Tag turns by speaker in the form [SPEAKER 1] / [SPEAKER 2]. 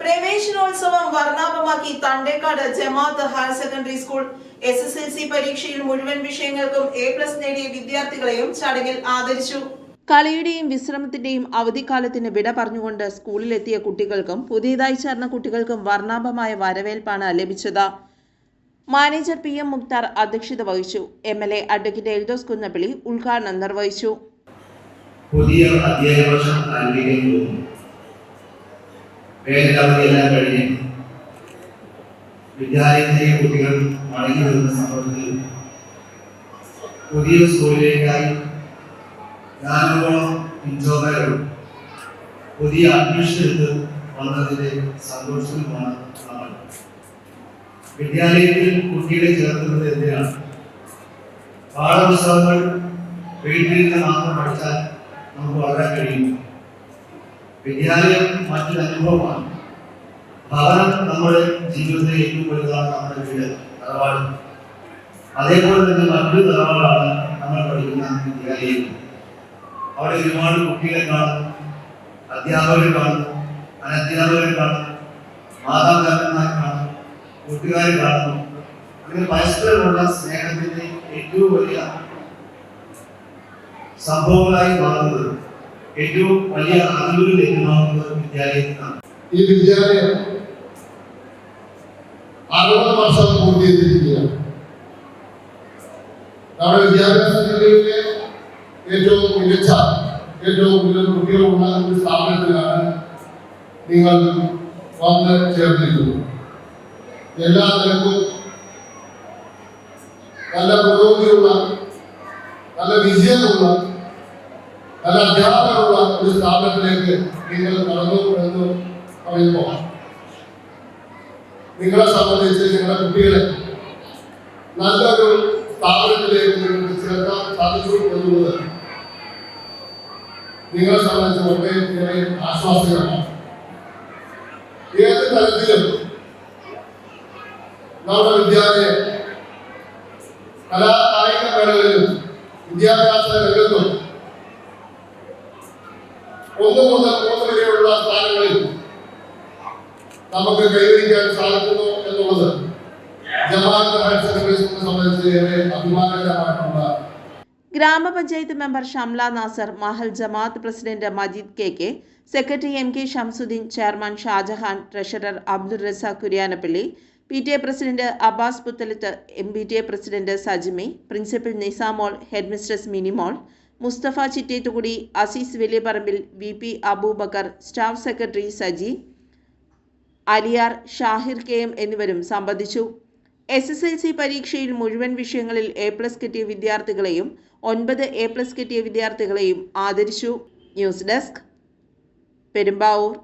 [SPEAKER 1] പ്രവേശനോത്സവം വർണാഭമാക്കി Thandekkad Jamaath higher secondary school. S S L C പരീക്ഷയിൽ മുഴുവൻ വിഷയങ്ങൾക്കും എ പ്ലസ് നേടിയ വിദ്യാർത്ഥികളെയും ചടങ്ങിൽ ആദരിച്ചു. കളിയുടെയും വിശ്രമത്തിന്റെയും അവധിക്കാലത്തിന് വിട പറഞ്ഞുകൊണ്ട് സ്കൂളിലെത്തിയ കുട്ടികൾക്കും പുതിയതായി ചേർന്ന കുട്ടികൾക്കും വർണാഭമായ വരവേൽപ്പാണ് ലഭിച്ചത്. മാനേജർ പി എം മുക്താർ അധ്യക്ഷത വഹിച്ചു. M L A advocate Eldhose Kunnappilly ഉദ്ഘാടനം നിർവഹിച്ചു.
[SPEAKER 2] പുതിയ അധ്യയന വർഷം ആരംഭിക്കാൻ പോകുന്നു. വേനലവധിയെല്ലാം കഴിഞ്ഞ് വിദ്യാലയത്തിലെ കുട്ടികൾ മടങ്ങി വരുന്ന സന്ദർഭത്തിൽ പുതിയ സ്കൂളിലേക്കായി നാനൂറോളം പിഞ്ചോമകളും പുതിയ അഡ്മിഷൻ എടുത്ത് വന്നതിന്റെ സന്തോഷത്തിലുമാണ് നമ്മൾ. വിദ്യാലയത്തിൽ കുട്ടികളെ ചേർക്കുന്നത് എന്തിനാണ്? പാഠപുസ്തകങ്ങൾ വീട്ടിൽ നിന്ന് മാത്രം പഠിച്ചാൽ നമുക്ക് വളരാൻ കഴിയും വിദ്യാലയം മറ്റൊരു അനുഭവമാണ്. ഭവനം നമ്മുടെ ജീവിതത്തെ ഏറ്റവും വലുതാണ് നമ്മുടെ വീട് തറവാട്. അതേപോലെ തന്നെ മറ്റൊരു തറവാടാണ് നമ്മൾ പഠിക്കുന്ന വിദ്യാലയം. അവിടെ ഒരുപാട് കുട്ടികളെ കാണും അധ്യാപകരെ കാണും അനധ്യാപകരെ കാണും മാതാപിതാക്കന്മാരെ കാണും കൂട്ടുകാരെ കാണുന്നു അങ്ങനെ പരസ്പരമുള്ള സ്നേഹത്തിന്റെ ഏറ്റവും വലിയ സംഭവങ്ങളായി മാറുന്നത് ഏറ്റവും വലിയ അറിവുകൾ ലഭ്യമാകുന്നത് വിദ്യാലയത്തിലാണ്
[SPEAKER 3] ഈ വിദ്യാലയം അറുപത് വർഷം പൂർത്തീകരിച്ചിരിക്കുകയാണ് നമ്മുടെ വിദ്യാഭ്യാസ മേഖലയിലെ ഏറ്റവും മികച്ച ഏറ്റവും കൂടുതൽ കുട്ടികളുള്ള ഒരു സ്ഥാപനത്തിലാണ് നിങ്ങൾ വന്ന് ചേർന്നിരിക്കുന്നത് എല്ലാ നിലക്കും നല്ല പുരോഗതിയുള്ള നല്ല വിജയമുള്ള നല്ല അധ്യാപകരുള്ള ഒരു സ്ഥാപനത്തിലേക്ക് നിങ്ങൾ നടന്നു എന്ന് പറയുമ്പോൾ നിങ്ങളെ സംബന്ധിച്ച് നിങ്ങളുടെ കുട്ടികളെ നല്ലൊരു സ്ഥാപനത്തിലേക്ക് നിങ്ങൾക്ക് ചേർക്കാൻ സാധിച്ചു എന്നുള്ളത് നിങ്ങളെ സംബന്ധിച്ച് വളരെ ആശ്വാസകരമാണ്. ഏത് തരത്തിലും നമ്മുടെ വിദ്യാലയം കലാ കായിക മേഖലകളിലും വിദ്യാഭ്യാസ രംഗത്തും ഒന്ന് മുതൽ മൂന്ന് വരെയുള്ള സ്ഥാനങ്ങളിൽ നമുക്ക് കൈവരിക്കാൻ സാധിക്കുന്നു എന്നുള്ളത് ജമാഅത്ത് സംബന്ധിച്ച്
[SPEAKER 1] ഗ്രാമപഞ്ചായത്ത് member Shamla Nasar Mahal Jamaath president Majeed K K secretary M K Shamsuddin chairman Shajahan treasurer Abdul Raza Kuriyanappilly P T A president Abbas Puthalath M P T A president Sajimi principal Nisamol headmistress Minimol Musthafa Chittettukudi Azeez Valiyaparambil V P Aboobacker staff secretary Saji Aliyar Shahir K M എന്നിവരും സംബന്ധിച്ചു. S S L C പരീക്ഷയിൽ മുഴുവൻ വിഷയങ്ങളിൽ A plus കിട്ടിയ വിദ്യാർത്ഥികളെയും ഒൻപത് A plus കിട്ടിയ വിദ്യാർത്ഥികളെയും ആദരിച്ചു. News desk Perumbavoor.